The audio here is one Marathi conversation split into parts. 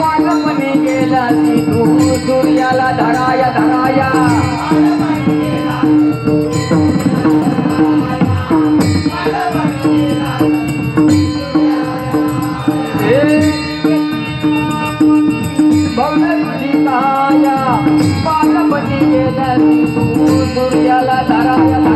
पालपणे गेला की तू. सूर्याला धराया धराया हे गेला की तू. सूर्याला धराया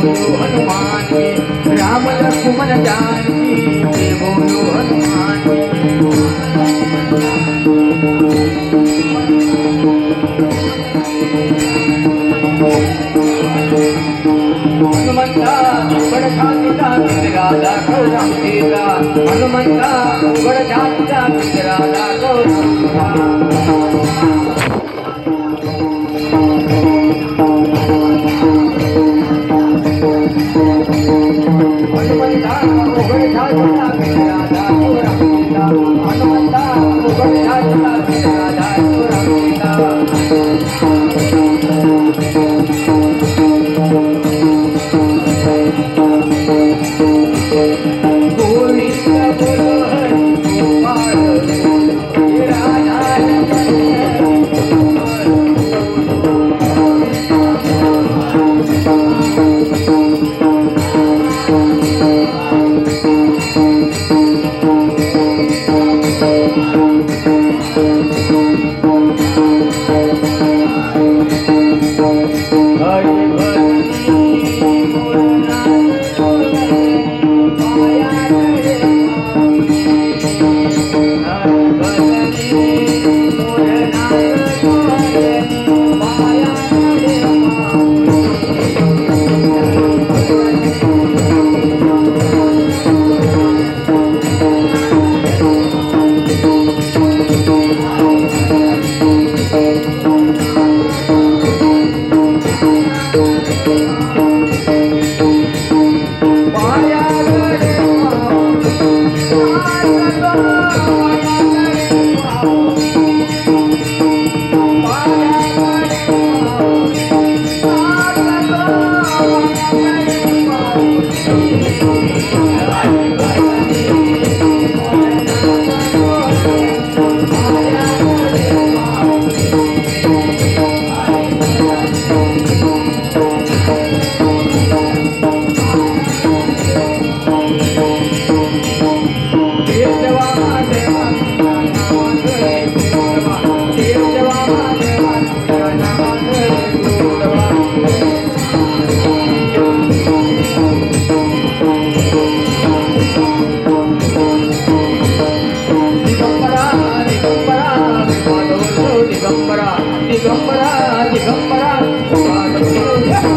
बोलो हनुमान की राम लक्ष्मण जानकी जय बोलो हनुमान की हनुमंता उघड छातीचा पिंजरा दाखव रामतीचा हनुमंता उघड छातीचा पिंजरा दाखव ઓગણ ઠાકોર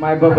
Bây giờ